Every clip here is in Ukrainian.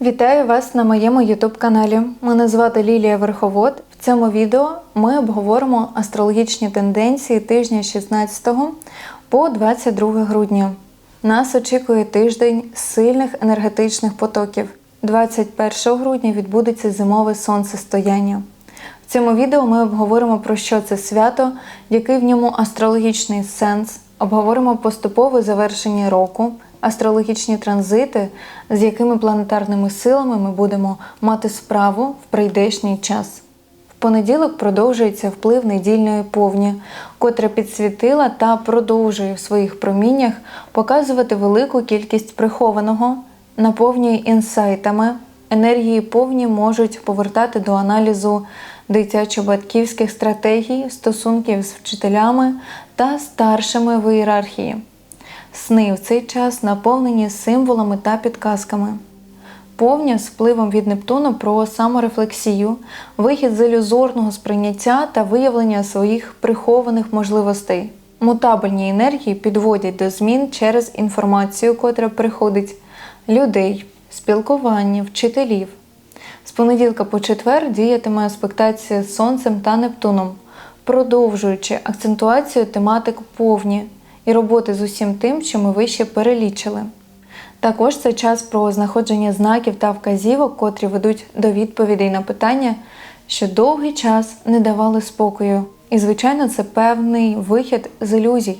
Вітаю вас на моєму YouTube каналі. Мене звати Лілія Верховод. В цьому відео ми обговоримо астрологічні тенденції тижня 16 по 22 грудня. Нас очікує тиждень сильних енергетичних потоків. 21 грудня відбудеться зимове сонцестояння. В цьому відео ми обговоримо про що це свято, який в ньому астрологічний сенс, обговоримо поступове завершення року, астрологічні транзити, з якими планетарними силами ми будемо мати справу в прийдешній час. В понеділок продовжується вплив недільної повні, котра підсвітила та продовжує в своїх проміннях показувати велику кількість прихованого, наповнює інсайтами. Енергії повні можуть повертати до аналізу дитячо-батьківських стратегій, стосунків з вчителями та старшими в ієрархії. Сни в цей час наповнені символами та підказками. Повня з впливом від Нептуну про саморефлексію, вихід з ілюзорного сприйняття та виявлення своїх прихованих можливостей. Мутабельні енергії підводять до змін через інформацію, котра приходить людей, спілкування, вчителів. З понеділка по четвер діятиме аспектація з Сонцем та Нептуном, продовжуючи акцентуацію тематик повні і роботи з усім тим, що ми вище перелічили. Також це час про знаходження знаків та вказівок, котрі ведуть до відповідей на питання, що довгий час не давали спокою. І, звичайно, це певний вихід з ілюзій.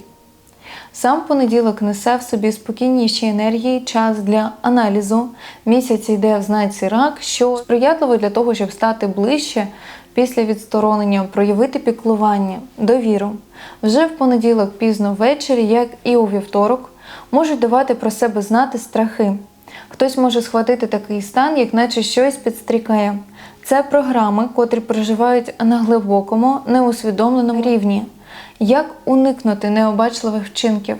Сам понеділок несе в собі спокійніші енергії, час для аналізу. Місяць йде в знаці рак, що сприятливо для того, щоб стати ближче після відсторонення, проявити піклування, довіру. Вже в понеділок, пізно ввечері, як і у вівторок, можуть давати про себе знати страхи. Хтось може схватити такий стан, як наче щось підстрікає. Це програми, котрі проживають на глибокому, неусвідомленому рівні. Як уникнути необачливих вчинків,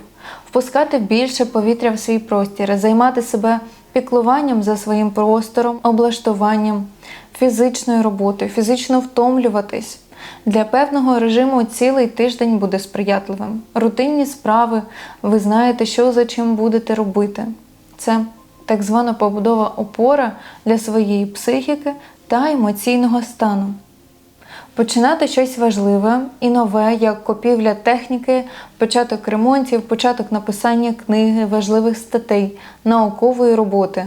впускати більше повітря в свій простір, займати себе піклуванням за своїм простором, облаштуванням, фізичною роботою, фізично втомлюватись. Для певного режиму цілий тиждень буде сприятливим. Рутинні справи, ви знаєте, що за чим будете робити. Це так звана побудова опора для своєї психіки та емоційного стану. Починати щось важливе і нове, як купівля техніки, початок ремонтів, початок написання книги, важливих статей, наукової роботи.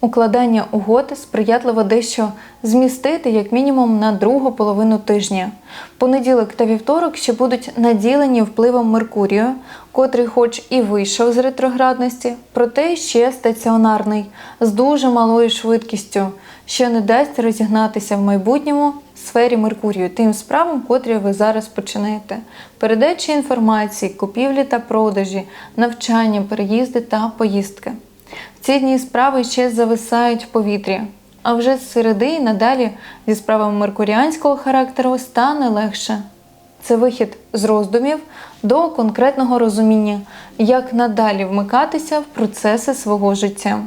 Укладання угод сприятливо дещо змістити як мінімум на другу половину тижня. Понеділок та вівторок ще будуть наділені впливом Меркурію, котрий, хоч і вийшов з ретроградності, проте ще стаціонарний, з дуже малою швидкістю, що не дасть розігнатися в майбутньому сфері Меркурію, тим справам, котрі ви зараз починаєте. Передача інформації, купівлі та продажі, навчання, переїзди та поїздки. В ці дні справи ще зависають в повітрі, а вже з середи і надалі зі справами меркуріанського характеру стане легше. Це вихід з роздумів до конкретного розуміння, як надалі вмикатися в процеси свого життя.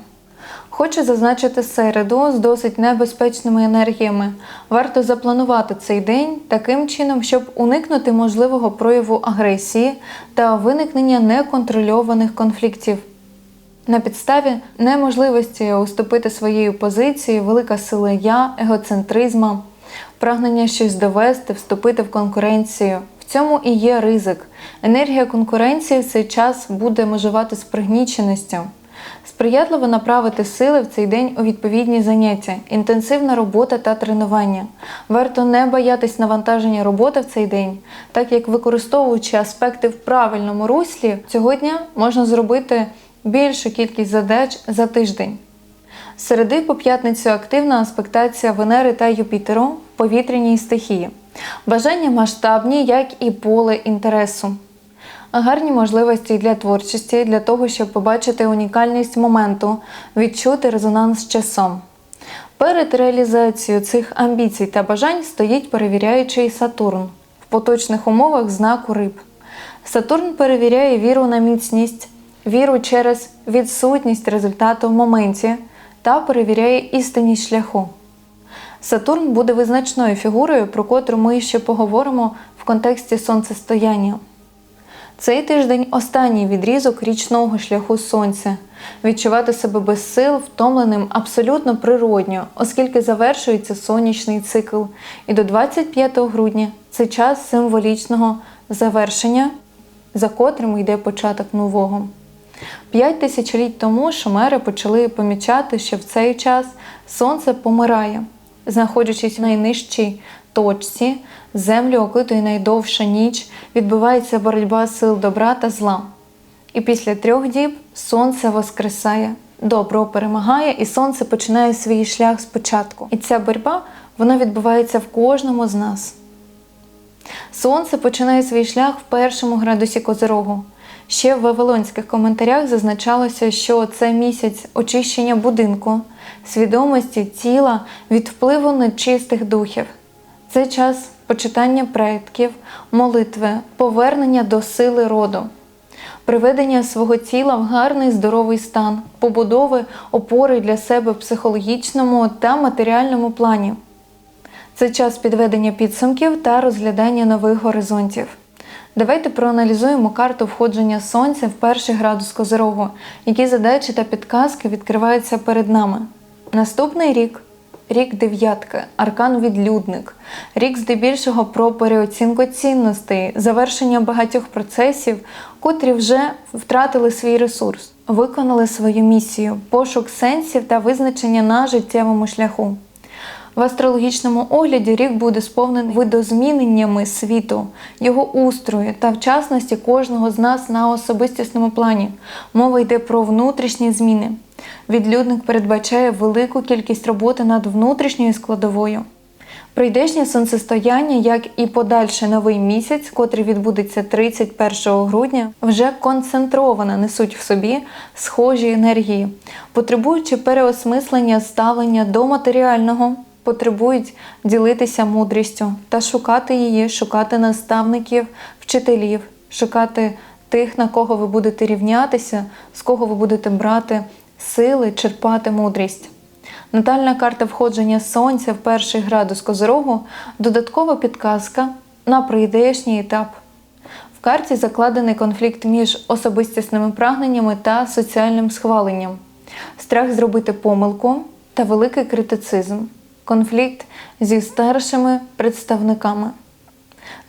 Хочу зазначити середу з досить небезпечними енергіями. Варто запланувати цей день таким чином, щоб уникнути можливого прояву агресії та виникнення неконтрольованих конфліктів. На підставі неможливості уступити своєю позицією, велика сила я, егоцентризма, прагнення щось довести, вступити в конкуренцію. В цьому і є ризик. Енергія конкуренції в цей час буде межувати з пригніченістю. Сприятливо направити сили в цей день у відповідні заняття, інтенсивна робота та тренування. Варто не боятись навантаження роботи в цей день, так як використовуючи аспекти в правильному руслі, цього дня можна зробити більшу кількість задач за тиждень. З середи по п'ятницю активна аспектація Венери та Юпітеру в повітряній стихії. Бажання масштабні, як і поле інтересу. Гарні можливості для творчості, для того, щоб побачити унікальність моменту, відчути резонанс з часом. Перед реалізацією цих амбіцій та бажань стоїть перевіряючий Сатурн в поточних умовах знаку риб. Сатурн перевіряє віру на міцність, віру через відсутність результату в моменті та перевіряє істинність шляху. Сатурн буде визначною фігурою, про котру ми ще поговоримо в контексті сонцестояння. Цей тиждень останній відрізок річного шляху сонця. Відчувати себе без сил, втомленим абсолютно природньо, оскільки завершується сонячний цикл. І до 25 грудня це час символічного завершення, за котрим йде початок нового. П'ять тисячоліть тому шумери почали помічати, що в цей час сонце помирає, знаходячись в найнижчій точці, землю окитує найдовша ніч, відбувається боротьба сил добра та зла. І після трьох діб сонце воскресає, добро перемагає, і сонце починає свій шлях спочатку. І ця боротьба вона відбувається в кожному з нас. Сонце починає свій шлях в першому градусі Козирогу. Ще в вавилонських коментарях зазначалося, що це місяць очищення будинку, свідомості тіла від впливу нечистих духів. Це час почитання предків, молитви, повернення до сили роду, приведення свого тіла в гарний здоровий стан, побудови опори для себе в психологічному та матеріальному плані. Це час підведення підсумків та розглядання нових горизонтів. Давайте проаналізуємо карту входження сонця в перший градус Козирогу, які задачі та підказки відкриваються перед нами. Наступний рік рік дев'ятки, аркан відлюдник, рік здебільшого про переоцінку цінностей, завершення багатьох процесів, котрі вже втратили свій ресурс, виконали свою місію, пошук сенсів та визначення на життєвому шляху. В астрологічному огляді рік буде сповнений видозміненнями світу, його устрою та вчасності кожного з нас на особистісному плані. Мова йде про внутрішні зміни. Відлюдник передбачає велику кількість роботи над внутрішньою складовою. Прийдешнє сонцестояння, як і подальший новий місяць, котрий відбудеться 31 грудня, вже концентровано несуть в собі схожі енергії, потребуючи переосмислення ставлення до матеріального, потребують ділитися мудрістю та шукати її, шукати наставників, вчителів, шукати тих, на кого ви будете рівнятися, з кого ви будете брати сили, черпати мудрість. Натальна карта входження сонця в перший градус Козирогу додаткова підказка на прийдешній етап. В карті закладений конфлікт між особистісними прагненнями та соціальним схваленням, страх зробити помилку та великий критицизм, конфлікт зі старшими представниками.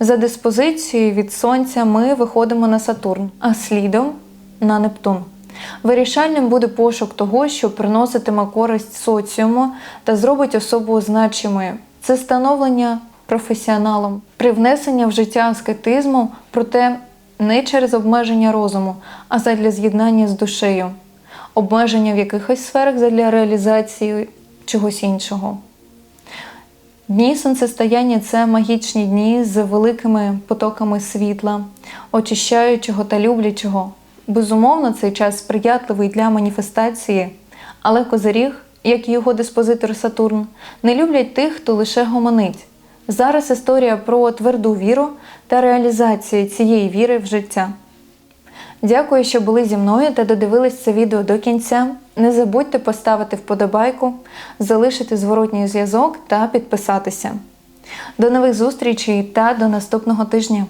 За диспозицією від Сонця ми виходимо на Сатурн, а слідом на Нептун. Вирішальним буде пошук того, що приноситиме користь соціуму та зробить особу значимою. Це становлення професіоналом, привнесення в життя аскетизму, проте не через обмеження розуму, а задля з'єднання з душею, обмеження в якихось сферах задля реалізації чогось іншого. Дні сонцестояння це магічні дні з великими потоками світла, очищаючого та люблячого. Безумовно, цей час сприятливий для маніфестації, але козиріг, як і його диспозитор Сатурн, не люблять тих, хто лише гомонить. Зараз історія про тверду віру та реалізацію цієї віри в життя. Дякую, що були зі мною та додивились це відео до кінця. Не забудьте поставити вподобайку, залишити зворотній зв'язок та підписатися. До нових зустрічей та до наступного тижня!